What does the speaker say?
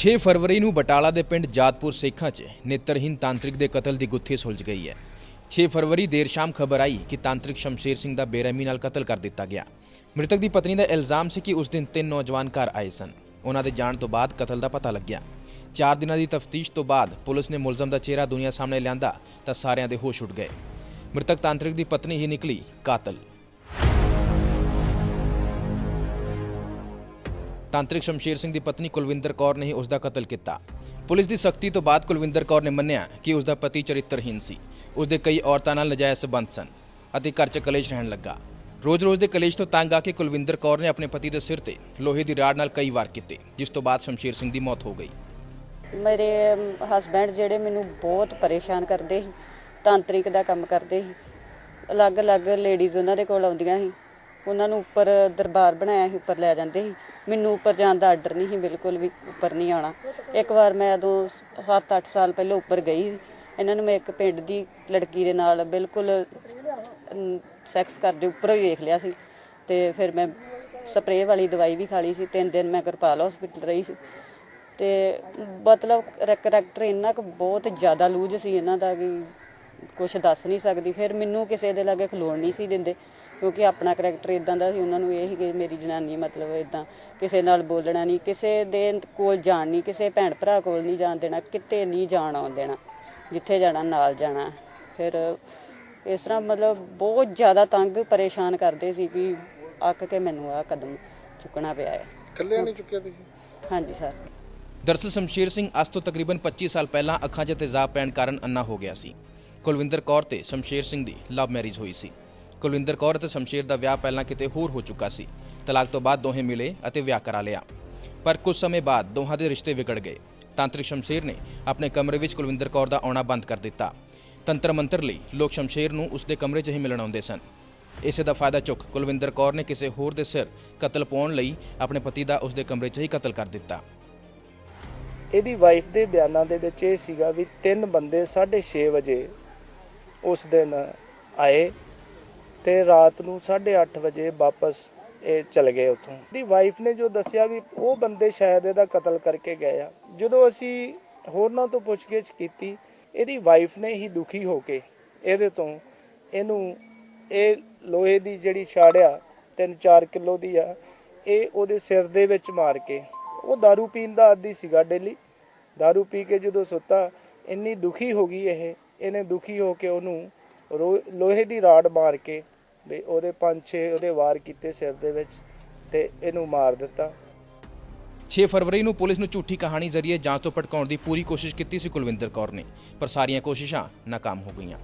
6 ਫਰਵਰੀ ਨੂੰ ਬਟਾਲਾ ਦੇ ਪਿੰਡ ਜਾਤਪੁਰ ਸੇਖਾਂ 'ਚ ਨੇਤਰਹੀਨ ਤਾਂਤਰਿਕ ਦੇ ਕਤਲ ਦੀ ਗੁੱਥੀ ਸੁਲਝ ਗਈ ਹੈ। 6 ਫਰਵਰੀ ਦੇਰ ਸ਼ਾਮ ਖਬਰ ਆਈ ਕਿ ਤਾਂਤਰਿਕ ਸ਼ਮਸ਼ੇਰ ਸਿੰਘ ਦਾ ਬੇਰਹਿਮੀ ਨਾਲ ਕਤਲ ਕਰ ਦਿੱਤਾ ਗਿਆ। ਮ੍ਰਿਤਕ ਦੀ ਪਤਨੀ ਦਾ ਇਲਜ਼ਾਮ ਸੀ ਕਿ ਉਸ ਦਿਨ ਤਿੰਨ ਨੌਜਵਾਨ ਘਰ ਆਏ ਸਨ। ਉਹਨਾਂ ਦੇ ਜਾਣ ਤੋਂ ਬਾਅਦ ਕਤਲ ਦਾ ਪਤਾ ਲੱਗਿਆ। 4 ਦਿਨਾਂ ਦੀ ਤਫਤੀਸ਼ ਤੋਂ ਬਾਅਦ ਪੁਲਿਸ ਨੇ ਮੁਲਜ਼ਮ ਦਾ ਚਿਹਰਾ ਦੁਨੀਆ ਸਾਹਮਣੇ ਲਿਆਂਦਾ ਤਾਂ ਸਾਰਿਆਂ ਦੇ ਹੋਸ਼ ਉੱਡ ਗਏ। ਮ੍ਰਿਤਕ ਤਾਂਤਰਿਕ ਦੀ ਪਤਨੀ ਹੀ ਨਿਕਲੀ ਕਾਤਲ। ਤਾਂਤਰਿਕ ਸ਼ਮਸ਼ੇਰ ਸਿੰਘ ਦੀ ਪਤਨੀ ਕੁਲਵਿੰਦਰ ਕੌਰ ਨੇ ਹੀ ਉਸ ਦਾ ਕਤਲ ਕੀਤਾ। ਪੁਲਿਸ ਦੀ ਸਖਤੀ ਤੋਂ ਬਾਅਦ ਕੁਲਵਿੰਦਰ ਕੌਰ ਨੇ ਮੰਨਿਆ ਕਿ ਉਸ ਦਾ ਪਤੀ ਚਰਿੱਤਰਹੀਨ ਸੀ। ਉਸ ਦੇ ਕਈ ਔਰਤਾਂ ਨਾਲ ਨਜਾਇਜ਼ ਸਬੰਧ ਸਨ ਅਤੇ ਘਰ 'ਚ ਕਲੇਸ਼ ਰਹਿਣ ਲੱਗਾ। ਰੋਜ਼-ਰੋਜ਼ ਦੇ ਕਲੇਸ਼ ਤੋਂ ਤੰਗ ਆ ਕੇ ਕੁਲਵਿੰਦਰ ਕੌਰ ਨੇ ਆਪਣੇ ਪਤੀ ਦੇ ਸਿਰ ਤੇ ਲੋਹੇ ਦੀ ਰਾੜ ਨਾਲ ਕਈ ਵਾਰ ਕੀਤੇ, ਜਿਸ ਤੋਂ ਬਾਅਦ ਸ਼ਮਸ਼ੇਰ ਸਿੰਘ ਦੀ ਮੌਤ ਹੋ ਗਈ। ਮੇਰੇ ਹਸਬੰਡ ਜਿਹੜੇ ਮੈਨੂੰ ਬਹੁਤ ਪਰੇਸ਼ਾਨ ਕਰਦੇ ਸੀ, ਤਾਂਤਰਿਕ ਦਾ ਕੰਮ ਕਰਦੇ ਸੀ। ਅਲੱਗ-ਅਲੱਗ ਲੇਡੀਜ਼ ਉਹਨਾਂ ਦੇ ਕੋਲ ਆਉਂਦੀਆਂ ਸੀ। ਉਹਨਾਂ ਨੂੰ ਉੱਪਰ ਦਰਬਾਰ ਬਣਾਇਆ ਸੀ, ਉੱਪਰ ਲੈ ਜਾਂਦੇ ਸੀ। ਮੈਨੂੰ ਉੱਪਰ ਜਾਣ ਦਾ ਆਰਡਰ ਨਹੀਂ ਸੀ, ਬਿਲਕੁਲ ਵੀ ਉੱਪਰ ਨਹੀਂ ਆਉਣਾ। ਇੱਕ ਵਾਰ ਮੈਂ ਉਦੋਂ 7-8 ਸਾਲ ਪਹਿਲਾਂ ਉੱਪਰ ਗਈ ਸੀ। ਇਹਨਾਂ ਨੂੰ ਮੈਂ ਇੱਕ ਪਿੰਡ ਦੀ ਲੜਕੀ ਦੇ ਨਾਲ ਬਿਲਕੁਲ ਸੈਕਸ ਕਰਦੇ ਉੱਪਰੋਂ ਹੀ ਵੇਖ ਲਿਆ ਸੀ। ਤੇ ਫਿਰ ਮੈਂ ਸਪਰੇਅ ਵਾਲੀ ਦਵਾਈ ਵੀ ਖਾ ਲਈ ਸੀ। ਤਿੰਨ ਦਿਨ ਮੈਂ ਕਿਰਪਾਲ ਹਸਪੀਟਲ ਰਹੀ ਸੀ। ਤੇ ਮਤਲਬ ਕਰੈਕਟਰ ਇੰਨਾ ਕੁ ਬਹੁਤ ਜ਼ਿਆਦਾ ਲੂਜ ਸੀ ਇਹਨਾਂ ਦਾ ਕਿ ਕੁਝ ਦੱਸ ਨਹੀਂ ਸਕਦੀ। ਫਿਰ ਮੈਨੂੰ ਕਿਸੇ ਦੇ ਲਾਗੇ ਖਲੋਣ ਨਹੀਂ ਸੀ ਦਿੰਦੇ। ਕਿਉਂਕਿ ਆਪਣਾ ਕਰੈਕਟਰ ਇਦਾਂ ਦਾ ਸੀ ਉਹਨਾਂ ਨੂੰ ਇਹ ਸੀ ਕਿ ਮੇਰੀ ਜਨਾਨੀ ਮਤਲਬ ਇਦਾਂ ਕਿਸੇ ਨਾਲ ਬੋਲਣਾ ਨਹੀਂ ਕਿਸੇ ਦੇ ਕੋਲ ਜਾਣ ਨਹੀਂ ਕਿਸੇ ਭੈਣ ਭਰਾ ਕੋਲ ਨਹੀਂ ਜਾਣ ਦੇਣਾ ਕਿਤੇ ਨਹੀਂ ਜਾਣ ਆਉਣ ਦੇਣਾ ਜਿੱਥੇ ਜਾਣਾ ਨਾਲ ਜਾਣਾ। ਫਿਰ ਇਸ ਤਰ੍ਹਾਂ ਮਤਲਬ ਬਹੁਤ ਜ਼ਿਆਦਾ ਤੰਗ ਪਰੇਸ਼ਾਨ ਕਰਦੇ ਸੀ ਵੀ ਅੱਕ ਕੇ ਮੈਨੂੰ ਆ ਕਦਮ ਚੁੱਕਣਾ ਪਿਆ ਹੈ। ਇਕੱਲਿਆਂ ਨਹੀਂ ਚੁੱਕਿਆ ਤੁਸੀਂ? ਹਾਂਜੀ ਸਰ। ਦਰਅਸਲ ਸ਼ਮਸ਼ੇਰ ਸਿੰਘ ਅੱਜ ਤੋਂ ਤਕਰੀਬਨ 25 ਸਾਲ ਪਹਿਲਾਂ ਅੱਖਾਂ 'ਚ ਤੇਜ਼ਾਬ ਪੈਣ ਕਾਰਨ ਅੰਨਾ ਹੋ ਗਿਆ ਸੀ। ਕੁਲਵਿੰਦਰ ਕੌਰ ਤੇ ਸ਼ਮਸ਼ੇਰ ਸਿੰਘ ਦੀ ਲਵ ਮੈਰਿਜ ਹੋਈ ਸੀ। ਕੁਲਵਿੰਦਰ ਕੌਰ ਅਤੇ ਸ਼ਮਸ਼ੇਰ ਦਾ ਵਿਆਹ ਪਹਿਲਾਂ ਕਿਤੇ ਹੋਰ ਹੋ ਚੁੱਕਾ ਸੀ। ਤਲਾਕ ਤੋਂ ਬਾਅਦ ਦੋਹੇ ਮਿਲੇ ਅਤੇ ਵਿਆਹ ਕਰਾ ਲਿਆ। ਪਰ ਕੁਝ ਸਮੇਂ ਬਾਅਦ ਦੋਹਾਂ ਦੇ ਰਿਸ਼ਤੇ ਵਿਗੜ ਗਏ। ਤਾਂਤਰਿਕ ਸ਼ਮਸ਼ੇਰ ਨੇ ਆਪਣੇ ਕਮਰੇ ਵਿੱਚ ਕੁਲਵਿੰਦਰ ਕੌਰ ਦਾ ਆਉਣਾ ਬੰਦ ਕਰ ਦਿੱਤਾ। ਤੰਤਰ ਮੰਤਰ ਲਈ ਲੋਕ ਸ਼ਮਸ਼ੇਰ ਨੂੰ ਉਸਦੇ ਕਮਰੇ 'ਚ ਹੀ ਮਿਲਣ ਆਉਂਦੇ ਸਨ। ਇਸੇ ਦਾ ਫਾਇਦਾ ਚੁੱਕ ਕੁਲਵਿੰਦਰ ਕੌਰ ਨੇ ਕਿਸੇ ਹੋਰ ਦੇ ਸਿਰ ਕਤਲ ਪਾਉਣ ਲਈ ਆਪਣੇ ਪਤੀ ਦਾ ਉਸਦੇ ਕਮਰੇ 'ਚ ਹੀ ਕਤਲ ਕਰ ਦਿੱਤਾ। ਇਹਦੀ ਵਾਈਫ ਦੇ ਬਿਆਨਾਂ ਦੇ ਵਿੱਚ ਇਹ ਸੀਗਾ ਵੀ ਤਿੰਨ ਬੰਦੇ 6:30 ਵਜੇ ਉਸ ਦਿਨ ਆਏ। ਤੇ ਰਾਤ ਨੂੰ 8:30 ਵਜੇ ਵਾਪਸ ਇਹ ਚਲੇ ਗਏ ਉੱਥੋਂ ਦੀ ਵਾਈਫ ਨੇ ਜੋ ਦੱਸਿਆ ਵੀ ਉਹ ਬੰਦੇ ਸ਼ਾਇਦ ਇਹਦਾ ਕਤਲ ਕਰਕੇ ਗਏ ਆ ਜਦੋਂ ਅਸੀਂ ਹੋਰਨਾਂ ਤੋਂ ਪੁੱਛਗਿੱਛ ਕੀਤੀ ਇਹਦੀ ਵਾਈਫ ਨੇ ਹੀ ਦੁਖੀ ਹੋ ਕੇ ਇਹਦੇ ਤੋਂ ਇਹਨੂੰ ਇਹ ਲੋਹੇ ਦੀ ਜਿਹੜੀ ਛਾੜਿਆ 3-4 ਕਿਲੋ ਦੀ ਆ ਇਹ ਉਹਦੇ ਸਿਰ ਦੇ ਵਿੱਚ ਮਾਰ ਕੇ ਉਹ दारू ਪੀਣ ਦਾ ਆਦੀ ਸੀਗਾ ਡੇਲੀ दारू ਪੀ ਕੇ ਜਦੋਂ ਸੁੱਤਾ ਇੰਨੀ ਦੁਖੀ ਹੋ ਗਈ ਇਹ ਇਹਨੇ ਦੁਖੀ ਹੋ ਕੇ ਉਹਨੂੰ ਰੋ- ਲੋਹੇ ਦੀ ਰਾਡ ਮਾਰ ਕੇ ਵੀ ਉਹਦੇ ਪੰਜ ਛੇ ਉਹਦੇ ਵਾਰ ਕੀਤੇ ਸਿਰ ਦੇ ਵਿੱਚ ਤੇ ਇਹਨੂੰ ਮਾਰ ਦਿੱਤਾ। 6 ਫਰਵਰੀ ਨੂੰ ਪੁਲਿਸ ਨੂੰ ਝੂਠੀ ਕਹਾਣੀ ਜ਼ਰੀਏ ਜਾਂਚ ਤੋਂ ਭਟਕਾਉਣ ਦੀ ਪੂਰੀ ਕੋਸ਼ਿਸ਼ ਕੀਤੀ ਸੀ ਕੁਲਵਿੰਦਰ ਕੌਰ ਨੇ, ਪਰ ਸਾਰੀਆਂ ਕੋਸ਼ਿਸ਼ਾਂ ਨਾਕਾਮ ਹੋ ਗਈਆਂ।